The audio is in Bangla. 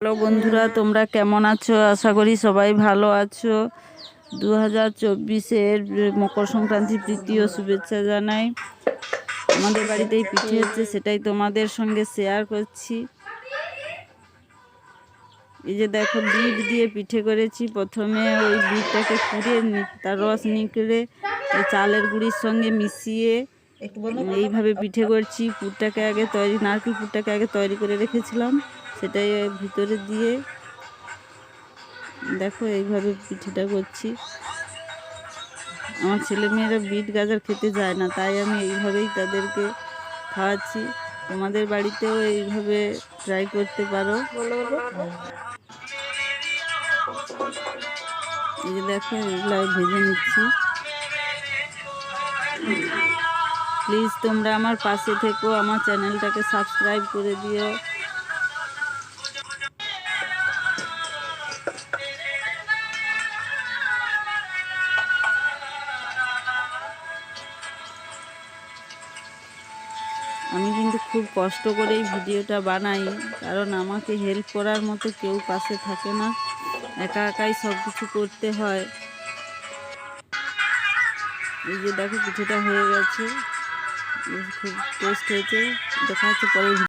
হ্যালো বন্ধুরা, তোমরা কেমন আছো? আশা করি সবাই ভালো আছো। দু হাজার চব্বিশের মকর সংক্রান্তির তৃতীয় শুভেচ্ছা জানাই। আমাদের বাড়িতেই পিঠে হচ্ছে, সেটাই তোমাদের সঙ্গে শেয়ার করছি। এই যে দেখো, বিট দিয়ে পিঠে করেছি। প্রথমে ওই বিটটাকে কুড়ে তার রস নিকড়ে চালের গুঁড়ির সঙ্গে মিশিয়ে এইভাবে পিঠে করছি। পুরটাকে আগে তৈরি, নারকেল পুরটাকে আগে তৈরি করে রেখেছিলাম। সেটাই ভিতরে দিয়ে দেখো এইভাবে পিঠেটা করছি। আমার ছেলে মেয়েরা বিট গাজর খেতে যায় না, তাই আমি এইভাবেই তাদেরকে খাওয়াচ্ছি। তোমাদের বাড়িতেও এইভাবে ট্রাই করতে পারো। এই যে দেখো এগুলো ভেজে নিচ্ছি। প্লিজ তোমরা আমার পাশে থেকো, আমার চ্যানেলটাকে সাবস্ক্রাইব করে দিও। কিন্তু খুব কষ্ট করেই ভিডিওটা বানাই। কারণ আমাকে হেল্প করার মতো কেউ পাশে থাকে না। একা একাই সব কিছু করতে হয়। এই যে দেখো কিছুটা হয়ে গেছে। খুব টেস্ট হয়েছে। দেখা হচ্ছে পরে